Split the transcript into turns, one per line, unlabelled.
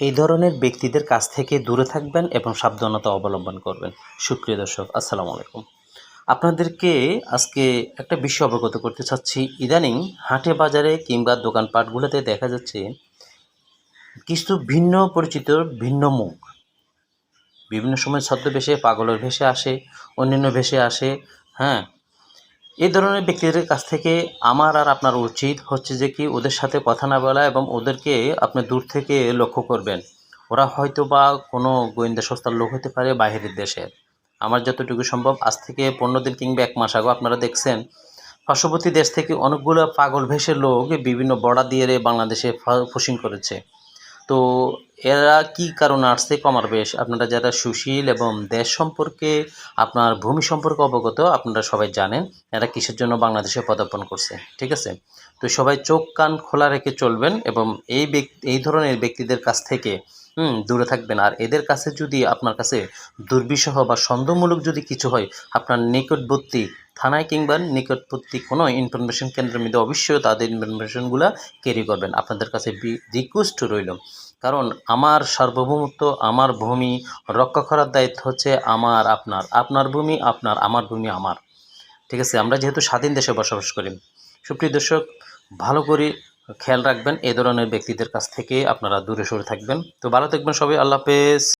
এই ধরনের ব্যক্তিদের কাছ থেকে দূরে থাকবেন এবং সাবধানতা অবলম্বন করবেন। সুপ্রিয় দর্শক, আসসালামু আলাইকুম। আপনাদেরকে আজকে একটা বিষয় অবগত করতে চাচ্ছি। ইদানিং হাটে বাজারে কিংবা দোকানপাটগুলোতে দেখা যাচ্ছে কিছু ভিন্ন পরিচিত, ভিন্ন মুখ। বিভিন্ন সময় ছদ্মবেশে পাগলের ভেসে আসে, অন্যান্য ভেসে আসে হ্যাঁ? এই ধরনের ব্যক্তিদের কাছ থেকে আমার আর আপনার উচিত হচ্ছে যে কি ওদের সাথে কথা না বলা এবং ওদেরকে আপনি দূর থেকে লক্ষ্য করবেন। ওরা হয়তো বা কোনো গোয়েন্দা সংস্থার লোক হতে পারে বাইরের দেশের আমার যতটুকু সম্ভব, আজ থেকে পনেরো দিন কিংবা এক মাস আগে আপনারা দেখছেন, পার্শ্ববর্তী দেশ থেকে অনেকগুলো পাগল ভেসে লোক বিভিন্ন বর্ডার দিয়ে বাংলাদেশে ফসিং করেছে। তো এরা কি কারণে আসছে কমার বেশ? আপনারা যারা সুশীল এবং দেশ সম্পর্কে, আপনার ভূমি সম্পর্কে অবগত, আপনারা সবাই জানেন, এরা কিসের জন্য বাংলাদেশে পদার্পণ করছে, ঠিক আছে? তো সবাই চোখ, কান খোলা রেখে চলবেন এবং এই ব্যক্তি, এই ধরনের ব্যক্তিদের কাছ থেকে, হুম, দূরে থাকবেন। আর এদের কাছে যদি আপনার কাছে দুর্বিষহ বা সন্দেহমূলক যদি কিছু হয়, আপনার নিকটবর্তী থানায় কিংবা নিকটবর্তী কোনো ইনফরমেশন কেন্দ্রের মধ্যে অবশ্যই তাদের ইনফরমেশনগুলো ক্যারি করবেন। আপনাদের কাছে রিকোয়েস্ট রইল। কারণ আমার সার্বভৌমত্ব, আমার ভূমি রক্ষা করার দায়িত্ব হচ্ছে আমার, আপনার। আপনার ভূমি, আপনার, আমার ভূমি, আমার। ঠিক আছে, আমরা যেহেতু স্বাধীন দেশে বসবাস করি। সুপ্রিয় দর্শক, ভালো করে খেয়াল রাখবেন, এ ধরনের ব্যক্তিদের কাছ থেকে আপনারা দূরে সরে থাকবেন। তো ভালো থাকবেন সবাই, আল্লাহ হাফেজ।